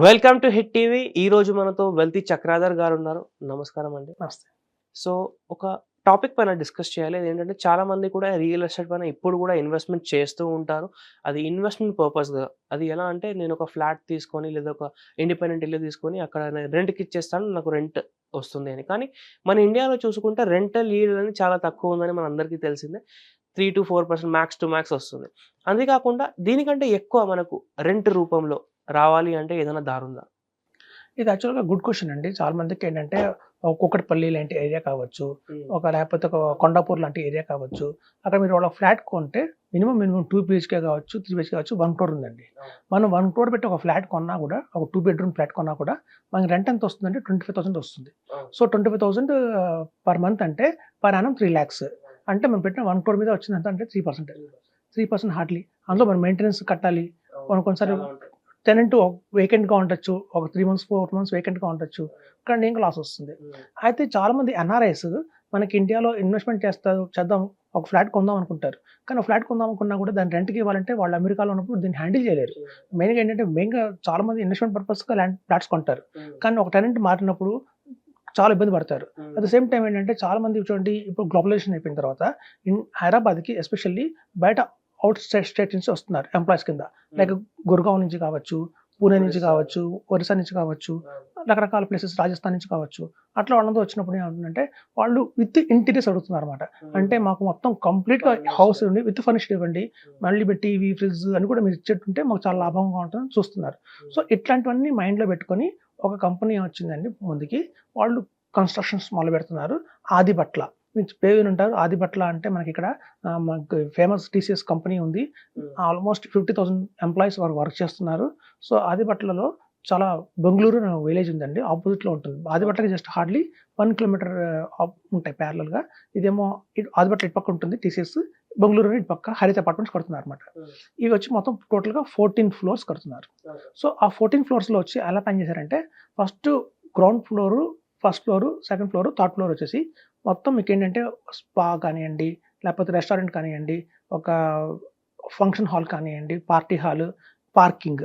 Welcome to hit TV. ఈ రోజు మనతో వెల్తీ చక్రాధర్ గారు ఉన్నారు. నమస్కారం అండి. నమస్తే. సో ఒక టాపిక్ పైన డిస్కస్ చేయాలి. ఏంటంటే చాలా మంది కూడా రియల్ ఎస్టేట్ పైన ఇప్పుడు కూడా ఇన్వెస్ట్మెంట్ చేస్తూ ఉంటారు. అది ఇన్వెస్ట్మెంట్ పర్పస్గా అది ఎలా అంటే నేను ఒక ఫ్లాట్ తీసుకొని లేదా ఒక ఇండిపెండెంట్ ఇల్లు తీసుకొని అక్కడ రెంట్కి ఇచ్చేస్తాను నాకు రెంట్ వస్తుంది అని. కానీ మన ఇండియాలో చూసుకుంటే రెంటల్ ఈల్డ్ అనేది చాలా తక్కువ ఉందని మన అందరికీ తెలిసిందే. Three to four percent max to max వస్తుంది. అంతేకాకుండా దీనికంటే ఎక్కువ మనకు రెంట్ రూపంలో రావాలి అంటే ఏదైనా దారి ఉందా? ఇది యాక్చువల్గా గుడ్ క్వశ్చన్ అండి. చాలా మందికి ఏంటంటే ఒక కుక్కటిపల్లి లాంటి ఏరియా కావచ్చు ఒక లేకపోతే ఒక కొండాపూర్ లాంటి ఏరియా కావచ్చు అక్కడ మీరు వాళ్ళ ఫ్లాట్ కొంటే మినిమం మినిమం టూ బిహెచ్కే కావచ్చు త్రీ బిహెచ్కే కావచ్చు వన్ క్రోర్ ఉందండి. మనం వన్ క్రోర్ పెట్టి ఒక ఫ్లాట్ కొన్నా కూడా ఒక టూ బెడ్రూమ్ ఫ్లాట్ కొన్నా కూడా మనకి రెంట్ ఎంత వస్తుందంటే ట్వంటీ ఫైవ్ థౌసండ్ వస్తుంది so twenty five thousand per month అంటే పర్ యానం త్రీ ల్యాక్స్ అంటే మనం పెట్టిన వన్ క్రోర్ మీద వచ్చింది ఎంత అంటే three percent three percent hardly అందులో మనం మెయింటెనెన్స్ కట్టాలి. కొన్ని కొన్నిసారి టెనెంట్ వేకెంట్గా ఉండొచ్చు. ఒక త్రీ మంత్స్ ఫోర్ మంత్స్ వేకెంట్గా ఉండొచ్చు. కానీ ఇంకా లాస్ వస్తుంది. అయితే చాలా మంది ఎన్ఆర్ఐస్ మనకి ఇండియాలో ఇన్వెస్ట్మెంట్ చేస్తారు చేద్దాం ఒక ఫ్లాట్ కొందాం అనుకుంటారు. కానీ ఒక ఫ్లాట్ కొందాం అనుకున్నా కూడా దాన్ని రెంట్కి ఇవ్వాలంటే వాళ్ళు అమెరికాలో ఉన్నప్పుడు దీన్ని హ్యాండిల్ చేయలేరు. మెయిన్గా ఏంటంటే మెయిన్గా చాలా మంది ఇన్వెస్ట్మెంట్ పర్పస్గా ల్యాండ్ ఫ్లాట్స్ కొంటారు. కానీ ఒక టెనెంట్ మారినప్పుడు చాలా ఇబ్బంది పడతారు. అట్ ద సేమ్ టైం ఏంటంటే చాలా మంది చూడండి ఇప్పుడు గ్లోబలైజేషన్ అయిపోయిన తర్వాత ఇన్ హైదరాబాద్కి ఎస్పెషల్లీ బయట అవుట్ స్టేట్ స్టేట్ నుంచి వస్తున్నారు ఎంప్లాయీస్ కింద. లైక్ గుర్గావ్ నుంచి కావచ్చు పూణే నుంచి కావచ్చు ఒరిస్సా నుంచి కావచ్చు రకరకాల ప్లేసెస్ రాజస్థాన్ నుంచి కావచ్చు. అట్లా వాళ్ళంతా వచ్చినప్పుడు ఏమంటుందంటే వాళ్ళు విత్ ఇంటీరియర్స్ అడుగుతున్నారు అనమాట అంటే మాకు మొత్తం కంప్లీట్గా హౌస్ ఉండి విత్ ఫర్నిష్డ్ ఇవ్వండి మళ్ళీ టీవీ ఫ్రిడ్జ్ అని కూడా మీరు ఇచ్చేట్టుంటే మాకు చాలా లాభంగా ఉంటుందని చూస్తున్నారు. సో ఇట్లాంటివన్నీ మైండ్లో పెట్టుకొని ఒక కంపెనీ వచ్చిందండి ముందుకి. వాళ్ళు కన్స్ట్రక్షన్స్ మొదలు పెడుతున్నారు ఆదిబట్ల మీకు పేరు ఉంటారు. ఆదిబట్ల అంటే మనకి ఇక్కడ మనకు ఫేమస్ టీసీఎస్ కంపెనీ ఉంది. ఆల్మోస్ట్ ఫిఫ్టీ థౌసండ్ ఎంప్లాయీస్ వారు వర్క్ చేస్తున్నారు. సో ఆదిబట్లలో చాలా బెంగళూరు విలేజ్ ఉందండి. ఆపోజిట్లో ఉంటుంది. ఆదిబట్లకి జస్ట్ హార్డ్లీ వన్ కిలోమీటర్ ఉంటాయి ప్యారలల్గా ఇదేమో ఇటు ఆదిబట్ల ఇటు పక్క ఉంటుంది టీసీఎస్ బెంగళూరు ఇటు పక్క హరిత అపార్ట్మెంట్స్ కడుతున్నారు అనమాట ఇవి వచ్చి మొత్తం టోటల్గా ఫోర్టీన్ ఫ్లోర్స్ కడుతున్నారు. సో ఆ ఫోర్టీన్ ఫ్లోర్స్లో వచ్చి ఎలా పని చేశారంటే first ground floor first floor second floor third floor వచ్చేసి మొత్తం మీకు ఏంటంటే స్పా కానివ్వండి లేకపోతే రెస్టారెంట్ కానివ్వండి ఒక ఫంక్షన్ హాల్ కానివ్వండి పార్టీ హాల్ పార్కింగ్.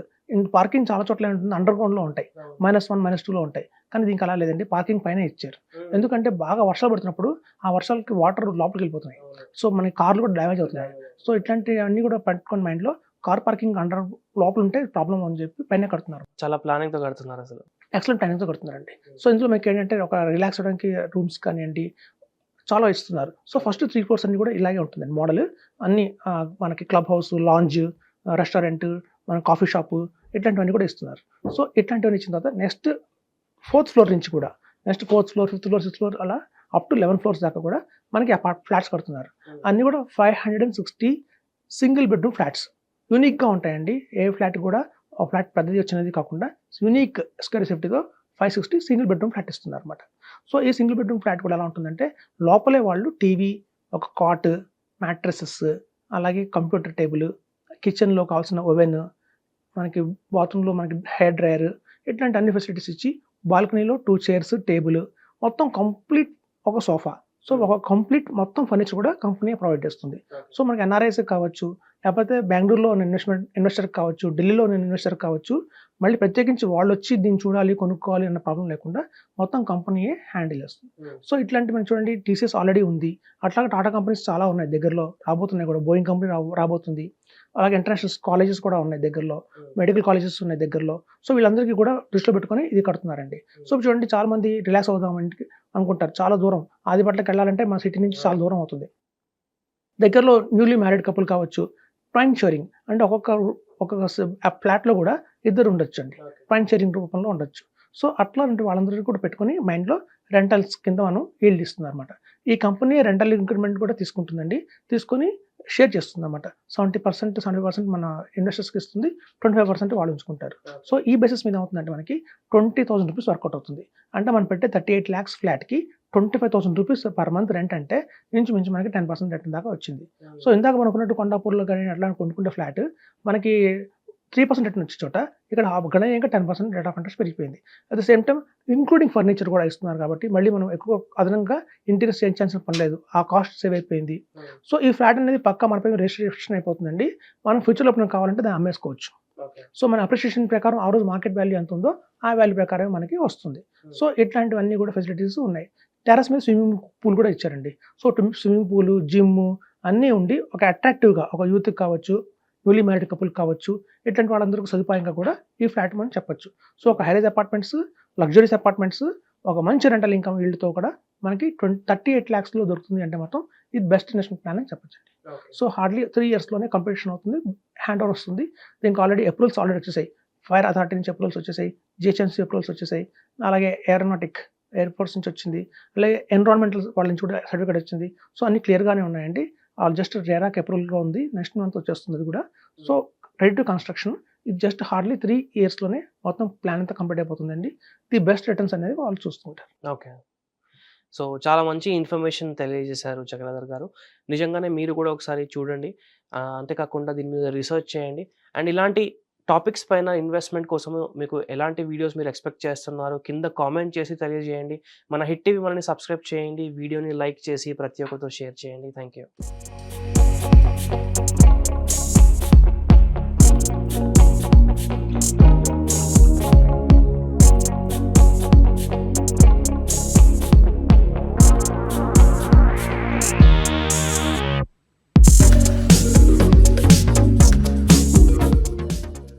పార్కింగ్ చాలా చోట్ల ఉంటుంది అండర్ గ్రౌండ్లో ఉంటాయి మైనస్ వన్ మైనస్ టూలో ఉంటాయి. కానీ దీనికి అలా లేదండి. పార్కింగ్ పైన ఇచ్చారు. ఎందుకంటే బాగా వర్షాలు పడుతున్నప్పుడు ఆ వర్షాలకి వాటర్ లోపలికి వెళ్ళిపోతున్నాయి సో మనకి కార్లు కూడా డ్యామేజ్ అవుతున్నాయి. సో ఇట్లాంటివన్నీ కూడా పెట్టుకొని మైండ్లో కార్ పార్కింగ్ అండర్ లోపల ఉంటే ప్రాబ్లం అని చెప్పి పైన కడుతున్నారు. చాలా ప్లానింగ్తో కడుతున్నారు అసలు. ఎక్సలెంట్ టైమింగ్తో కడుతున్నారండి? సో ఇందులో మీకు ఏంటంటే ఒక రిలాక్స్ అవ్వడానికి రూమ్స్ కానివ్వండి చాలా ఇస్తున్నారు. సో ఫస్ట్ త్రీ ఫ్లోర్స్ అన్ని కూడా ఇలాగే ఉంటుందండి మోడల్ అన్ని మనకి క్లబ్ హౌస్ లాంజ్ రెస్టారెంట్ మన కాఫీ షాపు ఇట్లాంటివన్నీ కూడా ఇస్తున్నారు. సో ఇట్లాంటివన్నీ ఇచ్చిన తర్వాత నెక్స్ట్ ఫోర్త్ ఫ్లోర్ నుంచి కూడా next fourth floor fifth floor sixth floor అలా అప్ టు లెవెన్ ఫ్లోర్స్ దాకా కూడా మనకి అపార్ట్ ఫ్లాట్స్ కడుతున్నారు. అన్నీ కూడా five hundred and sixty single bedroom flats యూనిక్గా ఉంటాయండి. ఏ ఫ్లాట్ కూడా ఫ్లాట్ పెద్దది వచ్చినది కాకుండా unique square సేఫ్టీతో five sixty single bedroom flat ఇస్తున్నారు అనమాట సో ఈ సింగిల్ బెడ్రూమ్ ఫ్లాట్ కూడా ఎలా ఉంటుందంటే లోపలే వాళ్ళు టీవీ ఒక కాట్ మ్యాట్రసెస్ అలాగే కంప్యూటర్ టేబుల్ కిచెన్లో కావాల్సిన ఓవెన్ మనకి బాత్రూంలో మనకి హెయిర్ డ్రైయర్ ఇట్లాంటి అన్ని ఫెసిలిటీస్ ఇచ్చి బాల్కనీలో టూ చైర్స్ టేబుల్ మొత్తం కంప్లీట్ ఒక సోఫా సో ఒక కంప్లీట్ మొత్తం ఫర్నిచర్ కూడా కంపెనీ ప్రొవైడ్ చేస్తుంది. సో మనకి ఎన్ఆర్ఐస్ కావచ్చు లేకపోతే బెంగళూరులో ఉన్న ఇన్వెస్ట్మెంట్ ఇన్వెస్టర్ కావచ్చు ఢిల్లీలో ఉన్న ఇన్వెస్టర్ కావచ్చు మళ్ళీ ప్రత్యేకించి వాళ్ళు వచ్చి దీన్ని చూడాలి కొనుక్కోవాలి అన్న ప్రాబ్లం లేకుండా మొత్తం కంపెనీయే హ్యాండిల్ చేస్తుంది. సో ఇట్లాంటి మనం చూడండి టీసీఎస్ ఆల్రెడీ ఉంది. అట్లాగే టాటా కంపెనీస్ చాలా ఉన్నాయి దగ్గరలో రాబోతున్నాయి కూడా. బోయింగ్ కంపెనీ రాబోతుంది. అలాగే ఇంటర్నేషనల్ కాలేజెస్ కూడా ఉన్నాయి దగ్గరలో మెడికల్ కాలేజెస్ ఉన్నాయి దగ్గరలో. సో వీళ్ళందరికీ కూడా దృష్టిలో పెట్టుకొని ఇది కడుతున్నారండి. సో చూడండి చాలా మంది రిలాక్స్ అవుదాం ఇంటికి అనుకుంటారు. చాలా దూరం. ఆదిపట్లకి వెళ్ళాలంటే మన సిటీ నుంచి చాలా దూరం అవుతుంది. దగ్గరలో న్యూలీ మ్యారీడ్ కపుల్ కావచ్చు ప్రైమ్ షేరింగ్ అంటే ఒక్కొక్క ఒక్కొక్క ఫ్లాట్లో కూడా ఇద్దరు ఉండొచ్చు అండి ప్రైమ్ షేరింగ్ రూపంలో ఉండొచ్చు. సో అట్లాంటి వాళ్ళందరికీ కూడా పెట్టుకొని మైండ్లో రెంటల్స్ కింద మనం ఈల్డ్ ఇస్తుంది అనమాట ఈ కంపెనీ రెంటల్ ఇంక్రిమెంట్ కూడా తీసుకుంటుందండి. తీసుకొని షేర్ చేస్తుంది అనమాట సెవెంటీ పర్సెంట్ సెవెంటీ పర్సెంట్ మన ఇన్వెస్టర్స్కి ఇస్తుంది. ట్వంటీ ఫైవ్ పర్సెంట్ వాళ్ళు ఉంచుకుంటారు. సో ఈ బేసిస్ మీద అవుతుందంటే మనకి ట్వంటీ థౌసండ్ రూపీస్ వర్కౌట్ అవుతుంది. అంటే మనం పెట్టే థర్టీ ఎయిట్ ల్యాక్స్ ఫ్లాట్కి twenty five thousand rupees per month rent అంటే నుంచి మించి మనకి టెన్ పర్సెంట్ రెంట్ దాకా వచ్చింది. సో ఇందాక మనకున్నట్టు కొండాపూర్లో కానీ అట్లా కొనుక్కుంటే ఫ్లాట్ మనకి త్రీ పర్సెంట్ రిటర్న్ వచ్చే చోట ఇక్కడ గణనీయంగా ten percent rate of interest పెరిగిపోయింది. At the same time including furniture కూడా ఇస్తున్నారు కాబట్టి మళ్ళీ మనం ఎక్కువ అదనంగా ఇంటీరియర్ చేయించాల్సిన పని లేదు. ఆ కాస్ట్ సేవ్ అయిపోయింది. సో ఈ ఫ్లాట్ అనేది పక్కా మనపై రిజిస్ట్రేషన్ అయిపోతుందండి. మనం ఫ్యూచర్లో మనం కావాలంటే దాన్ని అమ్మేసుకోవచ్చు. సో మన అప్రిషియేషన్ ప్రకారం ఆ రోజు మార్కెట్ వాల్యూ ఎంత ఉందో ఆ వాల్యూ ప్రకారం మనకి వస్తుంది. సో ఇట్లాంటివన్నీ కూడా ఫెసిలిటీస్ ఉన్నాయి. టెరస్ మీద స్విమ్మింగ్ పూల్ కూడా ఇచ్చారండి. సో స్విమ్మింగ్ పూల్ జిమ్ అన్నీ ఉండి ఒక అట్రాక్టివ్గా ఒక యూత్కి కావచ్చు న్యూలీ మ్యారీడ్ కపుల్ కావచ్చు ఇట్లాంటి వాళ్ళందరికీ సదుపాయంగా కూడా ఈ ఫ్లాట్ మనం చెప్పొచ్చు. సో ఒక హైరేజ్ అపార్ట్మెంట్స్ లగ్జరీస్ అపార్ట్మెంట్స్ ఒక మంచి రెంటల్ ఇన్కమ్ వీళ్ళతో కూడా మనకి ట్వంటీ థర్టీ ఎయిట్ ల్యాక్స్లో దొరుకుతుంది అంటే మొత్తం ఇది బెస్ట్ ఇన్వెస్ట్మెంట్ ప్లాన్ అని చెప్పొచ్చు. సో హార్డ్లీ త్రీ ఇయర్స్లోనే కంప్లీషన్ అవుతుంది హ్యాండ్ ఓవర్ వస్తుంది. దీనికి ఆల్రెడీ అప్రూవల్స్ ఆల్రెడీ వచ్చేసాయి. ఫైర్ అథారిటీ నుంచి అప్రూవల్స్ వచ్చేసాయి జిహెచ్ఎంసీ అప్రూవల్స్ వచ్చేసాయి అలాగే ఏరోనాటిక్ ఎయిర్ ఫోర్స్ నుంచి వచ్చింది అలాగే ఎన్విరాన్మెంటల్ వాళ్ళ నుంచి కూడా సర్టిఫికేట్ వచ్చింది. సో అన్ని క్లియర్గానే ఉన్నాయండి. జస్ట్ రేరాక్ అప్రూవల్గా ఉంది. నెక్స్ట్ మంత్ వచ్చేస్తుంది అది కూడా. So ready to construction. ఇది జస్ట్ హార్డ్లీ త్రీ ఇయర్స్లోనే మొత్తం ప్లాన్ అంతా కంప్లీట్ అయిపోతుందండి. ది బెస్ట్ రిటర్న్స్ అనేది వాళ్ళు చూస్తుంటారు. ఓకే. సో చాలా మంచి ఇన్ఫర్మేషన్ తెలియజేశారు చక్రధర్ గారు. నిజంగానే మీరు కూడా ఒకసారి చూడండి. అంతేకాకుండా దీని మీద రీసెర్చ్ చేయండి. అండ్ ఇలాంటి టాపిక్స్ పైన ఇన్వెస్ట్మెంట్ కోసం మీకు ఎలాంటి వీడియోస్ మీరు ఎక్స్పెక్ట్ చేస్తున్నారు? కింద కామెంట్ చేసి తెలియజేయండి. మన హిట్ టీవీ మనల్ని సబ్స్క్రైబ్ చేయండి. వీడియోని లైక్ చేసి ప్రతి ఒక్కరితో షేర్ చేయండి. Thank you